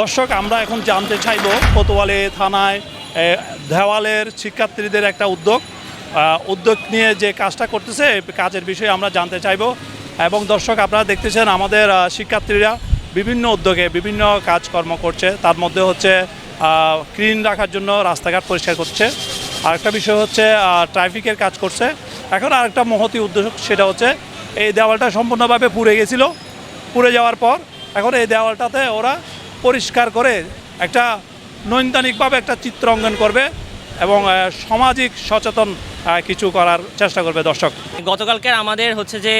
দর্শক, আমরা এখন জানতে চাইব কোতোয়ালি থানায় দেওয়ালের শিক্ষার্থীদের একটা উদ্যোগ। উদ্যোগ নিয়ে যে কাজটা করতেছে কাজের বিষয়ে আমরা জানতে চাইব। এবং দর্শক, আপনারা দেখতেছেন আমাদের শিক্ষার্থীরা বিভিন্ন উদ্যোগে বিভিন্ন কাজকর্ম করছে। তার মধ্যে হচ্ছে ক্লিন রাখার জন্য রাস্তাঘাট পরিষ্কার করছে। আরেকটা বিষয় হচ্ছে ট্রাফিকের কাজ করছে। এখন আরেকটা মহতি উদ্যোগ সেটা হচ্ছে, এই দেওয়ালটা সম্পূর্ণভাবে পুড়ে গেছিল। পুড়ে যাওয়ার পর, এখন এই দেওয়ালটাতে ওরা পরিষ্কার করে একটা নৈন্দানিকভাবে একটা চিত্র অঙ্কন করবে এবং সামাজিক সচেতন কিছু করার চেষ্টা করবে দর্শক। গতকালকে আমাদের হচ্ছে যে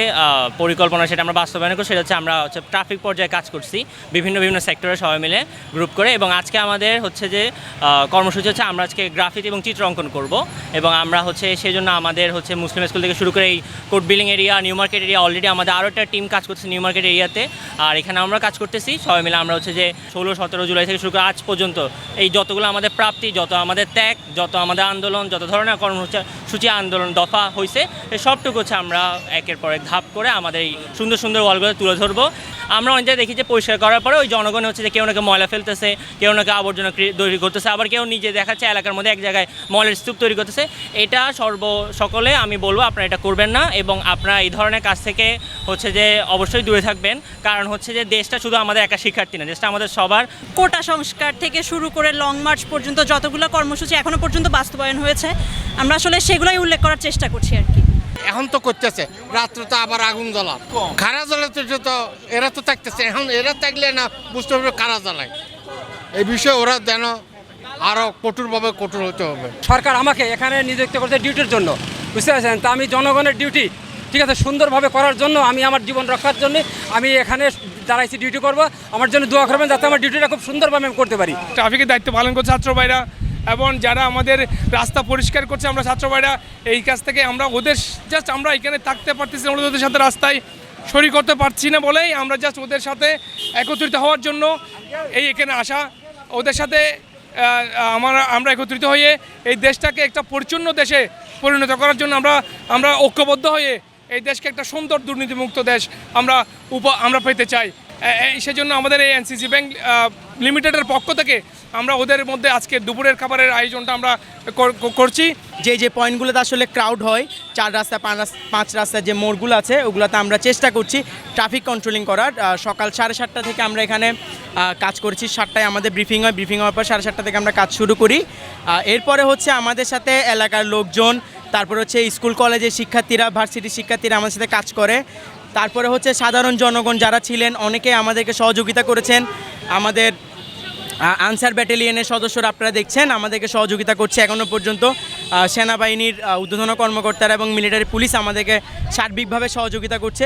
পরিকল্পনা সেটা আমরা বাস্তবায়ন করছি, সেটা হচ্ছে আমরা হচ্ছে ট্রাফিক পর্যায়ে কাজ করছি, বিভিন্ন বিভিন্ন সেক্টরে সবাই মিলে গ্রুপ করে এবং আজকে আমাদের হচ্ছে যে কর্মসূচি হচ্ছে আমরা আজকে গ্রাফিতি এবং চিত্র অঙ্কন করব এবং আমরা হচ্ছে সেই জন্য আমাদের হচ্ছে মুসলিম স্কুল থেকে শুরু করে এই court building area new market area already আমাদের আরও একটা টিম কাজ করছে নিউ মার্কেট এরিয়াতে আর এখানে আমরা কাজ করতেছি, সবাই মিলে আমরা হচ্ছে যে ষোলো, সতেরো জুলাই থেকে শুরু করে আজ পর্যন্ত এই যতগুলো আমাদের প্রাপ্তি, যত আমাদের ত্যাগ, যত আমাদের আন্দোলন, যত ধরনের কর্মসূচি সূচি আন্দোলন দফা হয়েছে সবটুকু হচ্ছে আমরা একের পর এক ধাপ করে আমাদের এই সুন্দর সুন্দর ওয়ালগুলো তুলে ধরবো। আমরা অনেক দেখি যে পরিষ্কার করার পরে ওই জনগণ হচ্ছে যে কেউ নাকি ময়লা ফেলতেছে, কেউ নাকি আবর্জনা তৈরি করতেছে, আবার কেউ নিজে দেখাচ্ছে এলাকার মধ্যে এক জায়গায় ময়লার স্তূপ তৈরি করতেছে। এটা সর্ব সকলে আমি বলব, আপনারা এটা করবেন না এবং আপনারা এই ধরনের কাজ থেকে হচ্ছে যে অবশ্যই দূরে থাকবেন। কারণ হচ্ছে যে দেশটা শুধু আমাদের একা শিক্ষার্থী না দেশটা আমাদের সবার কোটা সংস্কার থেকে শুরু করে লং মার্চ পর্যন্ত যতগুলো কর্মসূচি এখনও পর্যন্ত বাস্তবায়ন হয়েছে আমরা আসলে সেগুলোই উল্লেখ করার চেষ্টা করছি আর কি। এখন তো করতেছে রাত্রে তো আবার আগুন জ্বলা খারা জ্বলাতে তো এরা তো থাকতেছে এখন এরা থাকলে না বুঝতে পারবে কারা জ্বালায়। এই বিষয়ে ওরা যেন আরও কঠোরভাবে কঠোর হতে হবে। সরকার আমাকে এখানে নিযুক্ত করেছে ডিউটির জন্য বুঝতে পারছেন? তা আমি জনগণের ডিউটি ঠিক আছে সুন্দরভাবে করার জন্য আমি আমার জীবন রক্ষার জন্য আমি এখানে দাঁড়াইছি ডিউটি করব। আমার জন্য দোয়া করবেন যাতে আমার ডিউটিটা খুব সুন্দরভাবে আমি করতে পারি। ট্রাফিকের দায়িত্ব পালন করছে ছাত্র ভাইরা এবং যারা আমাদের রাস্তা পরিষ্কার করছে আমরা ছাত্র ভাইরা এই কাজ থেকে আমরা ওদের জাস্ট আমরা এখানে থাকতে পারতেছি না, ওদের সাথে রাস্তায় শরীর করতে পারছি না বলেই আমরা জাস্ট ওদের সাথে একত্রিত হওয়ার জন্য এই এখানে আসা। ওদের সাথে আমরা আমরা একত্রিত হয়ে এই দেশটাকে একটা পরিচ্ছন্ন দেশে পরিণত করার জন্য আমরা আমরা ঐক্যবদ্ধ হয়ে এই দেশকে একটা সুন্দর দুর্নীতিমুক্ত দেশ আমরা উপ আমরা পেতে চাই। সেজন্য আমাদের এই এনসিসি ব্যাংক লিমিটেডের পক্ষ থেকে আমরা ওদের মধ্যে আজকে দুপুরের খাবারের আয়োজনটা আমরা কর- কর- করছি। যে যে পয়েন্টগুলোতে আসলে ক্রাউড হয়, চার রাস্তা, পাঁচ রাস্তা যে মোড়গুলো আছে, ওগুলোতে আমরা চেষ্টা করছি ট্রাফিক কন্ট্রোলিং করার। সকাল সাড়ে সাতটা থেকে আমরা এখানে কাজ করছি। সাতটায় আমাদের ব্রিফিং হয়। ব্রিফিং হওয়ার পর সাড়ে সাতটা থেকে আমরা কাজ শুরু করি। এরপরে হচ্ছে আমাদের সাথে এলাকার লোকজন তারপর হচ্ছে স্কুল কলেজের শিক্ষার্থীরা, ভার্সিটির শিক্ষার্থীরা আমাদের সাথে কাজ করে। তারপরে হচ্ছে সাধারণ জনগণ যারা ছিলেন, অনেকে আমাদেরকে সহযোগিতা করেছেন। আমাদের আনসার ব্যাটালিয়নের সদস্যরা আপনারা দেখছেন, আমাদেরকে সহযোগিতা করছে এখনও পর্যন্ত। সেনাবাহিনীর উদ্বোধন কর্মকর্তারা এবং মিলিটারি পুলিশ আমাদেরকে সার্বিকভাবে সহযোগিতা করছে।